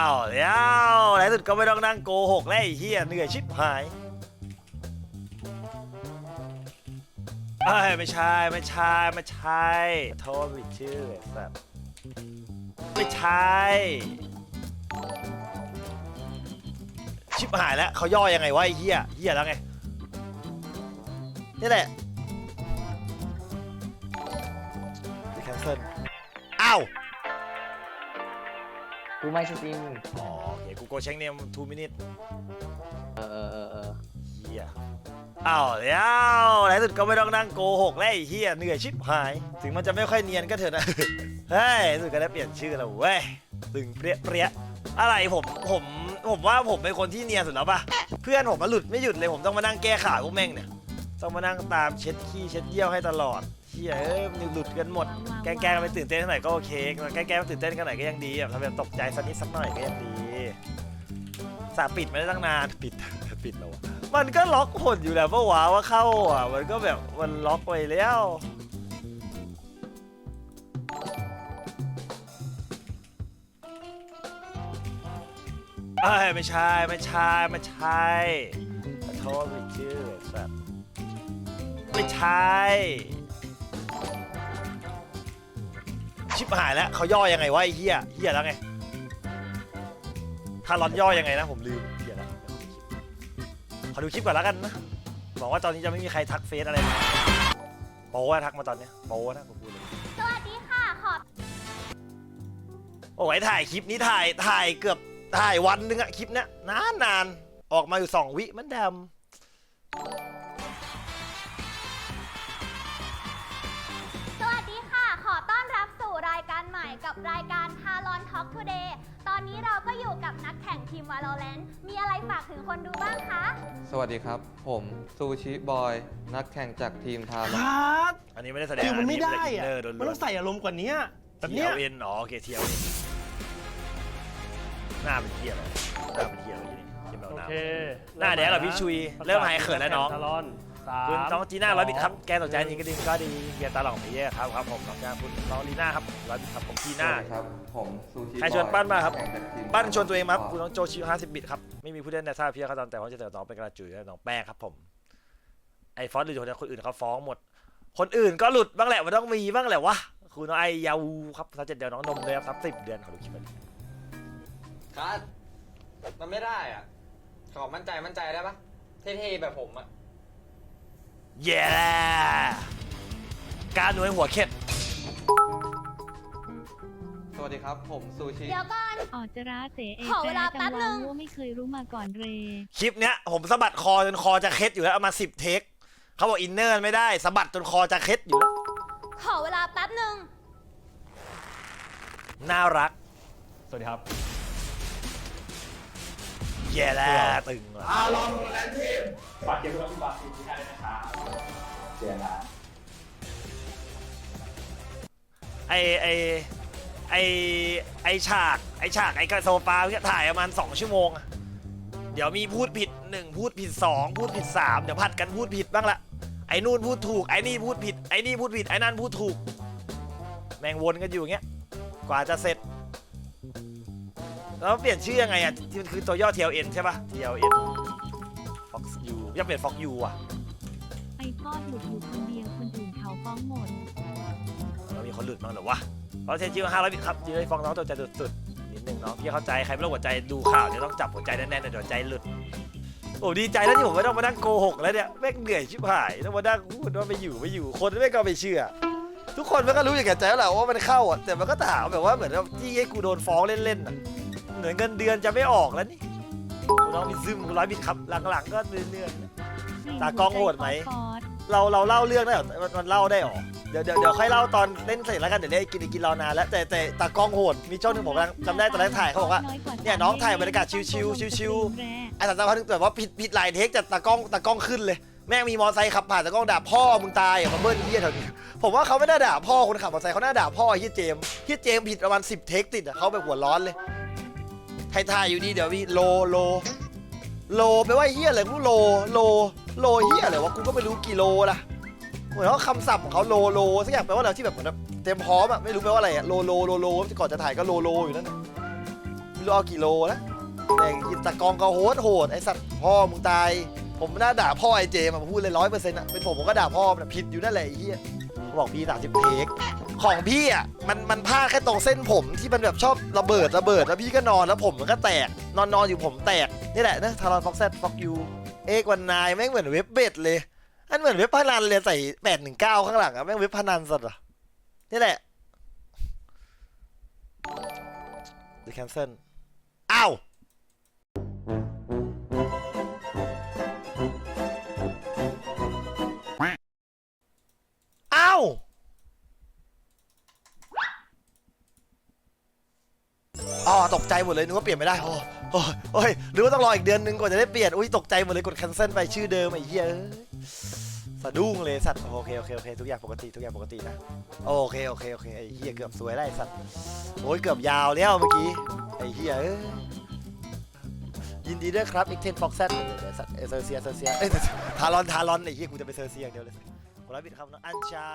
เอาแล้วในที่สุดก็ไม่ต้องนั่งโกหกแล้วไอ้เฮียเหนื่อยชิบหายเอ้ยไม่ใช่ไม่ใช่ไม่ใช่โทษผิดชื่อไอ้สัตว์ไม่ใช่ ชิบหายแล้วเขาย่อยังไงวะไอ้เฮียเฮียแล้วไงนี่แหละแคนเซิลอ้าว กูไม่สตรีมอ๋อโอเคกูโกเช็คเนมทูมินิทเออเออเออเออเฮียอ้าวแล้วในที่สุดก็ไม่ต้องนั่งโกหกแล้วไอ้เฮียเหนื่อยชิบหาย ถึงมันจะไม่ค่อยเนียนก็เถอะนะ เฮ้ยในที่สุดก็ได้เปลี่ยนชื่อแล้วเว้ยตึงเปรี้ยเปรี้ยอะไรผมผมผมว่าผมเป็นคนที่เนียนสุดแล้วปะเพื่อนผมมาหลุดไม่หยุดเลยผมต้องมานั่งแก้ข่าวพวกแม่งเนี่ยต้องมานั่งตามเช็ดขี้เช็ดเยี่ยวให้ตลอดเฮียเอ้ยมันหลุดกันหมด แกล้งๆกันไปตื่นเต้นเท่าไหร่ก็โอเคแกล้งๆไปตื่นเต้นกันหน่อยก็ยังดีแบบทำแบบตกใจสักนิดสักหน่อยก็ยังดีสาปิดไม่ได้ตั้งนานปิดปิดแล้วอะมันก็ล็อกผลอยู่แล้วเพราะว่าว่าเข้าอะมันก็แบบมันล็อกไปแล้วเอ้ยไม่ใช่ไม่ใช่ไม่ใช่ขอโทษผิดชื่อไอ้สัตว์ไม่ใช่ ชิบหายแล้วเขาย่อยังไงวะไอ้เฮียเฮียแล้วไงถ้าร้อนย่อยังไงนะผมลืมเฮียแล้วขอดูคลิปก่อนแล้วกันนะบอกว่าตอนนี้จะไม่มีใครทักเฟซอะไรมาโป๊ะทักมาตอนเนี้ยโป๊ะนะผมพูดเลยสวัสดีค่ะขอโอ้ยถ่ายคลิปนี้ถ่ายถ่ายเกือบถ่ายวันหนึงอะคลิปเนี้ยนานนานๆออกมาอยู่สองวิเหมันเดม การใหม่กับรายการ t a l o n Talk Today ตอนนี้เราก็อยู่กับนักแข่งทีม Valorant มีอะไรฝากถึงคนดูบ้างคะ สวัสดีครับ ผมซูชิบอย นักแข่งจากทีมทาคร์รับอันนี้ไม่ได้แสดงคือมันไม่ได้อินอะเนอร์โดนมันต้องใส่อารมณ์กว่านี้แบบเนี้ยเทียเอ็นอ๋อโอเคเทียวเอ็นหน้าเป็นเทียอะไรหน้าเป็นเทียอะไรนี่เทียมโอหน้าเคหน้าแดงเหรอพี่ชุย เริ่มหายเขินแล้วน้องตะลอน สามคุณน้องจีน่าร้อยบิตครับสงแกสนใจจริงก็ดีก็ดีเฮียตาหล่องพีเย่ครับครับผมน้องจ้าคุณน้องลีน่าครับร้อยบิตครับผมจีสน่าวัสดีครับ ผมซูชิใครชวนปั้นมาครับแข่งจากทีมปั้นชวนตัวเองมาครับทาคุณน้องโจชิว50บิตครับ ไม่มีผู้เล่นในท่าเพียเขาตอนแต่ว่าจะเจอน้องเป็นกระจุยและน้องแป้งครับผม ไอ้ฟอสหรือคนอื่นเขาฟ้องหมด คนอื่นก็หลุดบ้างแหละมันต้องมีบ้างแหละวะ คุณน้องไอ้ยาวูครับทับเจ็ดเดือนน้องนมเลยครับทับสิบเดือนขอดูคลิปหน่อยคัดมันไม่ได้อะ ขอมั่นใจมั่นใจได้ปะเท่ๆแบบผมอะ เย้การหน่วยหัวเข็ดสวัสดีครับ ผมซูชิ เดี๋ยวก่อน ออจราเตเอขอเวลาแป๊บนึงจัว่าไม่เคยรู้มาก่อนเร คลิปเนี้ยผมสะบัดคอจนคอจะเคล็ดอยู่แล้วเอามาสิบเทคเขาบอกอินเนอร์ไม่ได้สะบัดจนคอจะเคล็ดอยู่แล้วขอเวลาแป๊บหนึ่งน่ารัก สวัสดีครับ แย่แล้วตึงว่ะไอไอไอไอฉากไอฉากไอกระโซฟาเนี่ยถ่ายประมาณ 2 ชั่วโมงอะเดี๋ยวมีพูดผิดหนึ่งพูดผิดสองพูดผิดสามเดี๋ยวผัดกันพูดผิดบ้างละไอ้นู่นพูดถูกไอ้นี่พูดผิดไอ้นี่พูดผิดไอ้นั่นพูดถูก แม่งวนกันอยู่อย่างเงี้ยกว่าจะเสร็จ แล้วเปลี่ยนชื่อยังไงอะที่มันคือตัวย่อ TLN ใช่ปะ TLN Fox U อยากเปลี่ยน Fox U อะไอพอดหลุดอยู่คนเดียวคนอื่นเขาฟ้องหมดแล้วมีคนหลุดบ้างเหรอวะเพราะเทนจิวห้าร้อยบิตครับจีเลยฟ้องน้องตัวใจสุดๆนิดนึงเนาะพี่เข้าใจใครไม่รู้หัวใจดูข่าวเดี๋ยวต้องจับหัวใจแน่นๆเดี๋ยวหัวใจหลุดโอ้ดีใจแล้วที่ผมไม่ต้องมานั่งโกหกแล้วเนี่ยแม่งเหนื่อยชิบหายต้องมานั่งพูดว่าไม่อยู่ไม่อยู่คนไม่ก็ไม่เชื่อ ทุกคนมันก็รู้อย่างแก่ใจแล้วแหละว่ามันเข้าอะแต่มันก็ถามแบบว่าเหมือนว่าที่ให้กูโดนฟ้องเล่นๆอะ เหมือนเงินเดือนจะไม่ออกแล้วนี่กูน้องมีซึมร้อยบิตครับหลังๆ ก็เรื่อยๆตากล้องโหดไหมฟอสเราเราเล่าเรื่องได้เหรอมันมันเล่าได้เหรอ เดี๋ยวเดี๋ยวเดี๋ยวค่อยเล่าตอนเล่นเสร็จแล้วกันเดี๋ยวได้กินกินรอนานแล้วแต่แต่ตากล้องโหดมีช่วงหนึงผมกำลังจำได้ตอนแรกถ่ายเขาบอกว่า เนี่ยน้องถ่ายบรรยากาศชิวๆชิวแรไอ้สัตว์พันธุ์แบบว่าผิดผิดหลายเทคแต่ตากล้องตากล้องขึ้นเลย แม่งมีมอไซค์ขับผ่านตากล้องด่าพ่อมึงตายอะมาเบิ้ลเฮียแถวนี้ผมว่าเขาไม่ได้ด่าพ่อคนขับมอเตอร์ไซค์เขาน่าด่าพ่อเฮียเจมส์เฮียเจมส์ผิดประมาณ10เทคติดอะเขาแบบหัวร้อนเลย ถ่ายถ่ายอยู่ดีเดี๋ยวมีโลโล โลไปลว่าเฮียอะไรกูโลโลโลเฮียอะไรวะกูก็ไม่รู้กี่โลล่ะเหมือนเขาคำศัพท์ของเขาโลโลสักอย่างแปลว่าอะไรที่แบบเหมือนแบบเต็มพร้อมอะไม่รู้แปลว่าอะไรอะโลโลโลโลก่อนจะถ่ายก็โลโลอยู่นั่นน่ะโลรู้เอากี่โลนะแต่ยินตะกองก็โหดโหดไอสัตว์พ่อมึงตาย ผมน่าด่าพ่อไอเจมอะผมพูดเลยร้อยเปอร์เซ็นต์อะเป็นผมผมก็ด่าพ่อมันผิดอยู่นั่นแหละไอ้เหี้ย เขาบอกพี่สามสิบเทค ของพี่อะมันมันพลาดแค่ตรงเส้นผมที่มันแบบชอบระเบิดระเบิดแล้วพี่ก็นอนแล้วผมมันก็แตก นอนนอนอยู่ผมแตก นี่แหละนะทารอนฟ็อกแซดฟ็อกยูเอกวันนายแม่งเหมือนเว็บเบ็ดเลยอันเหมือนเว็บพนันเลยใส่แปดหนึ่งเก้าข้างหลังอะแม่งเว็บพนันสัตว์อะนี่แหละ The cancel อ้าว ตกใจหมดเลยนึกว่าเปลี่ยนไม่ได้โอ้โอ้โอ้ยหรือว่าต้องรออีกเดือนนึงกว่าจะได้เปลี่ยนอุ้ยตกใจหมดเลยกด cancel ไปชื่อเดิมไอ้เหี้ยสะดุ้งเลยสัตว์โอเคโอเคโอเคทุกอย่างปกติทุกอย่างปกตินะโอเคโอเคโอเคไอ้เหี้ยเกือบสวยแล้วไอ้สัตว์โอ้ยเกือบยาวแล้วเมื่อกี้ไอ้เหี้ยยินดีด้วยครับอีกเทนฟ็อกแซดเดี๋ยวสัตว์เอเซอร์เซียเซอร์เซียเอ้ยทารอนทารอนไอ้เหี้ยกูจะไปเซอร์เซียอย่างเดียวเลยผมรับบิดคำนะอันชา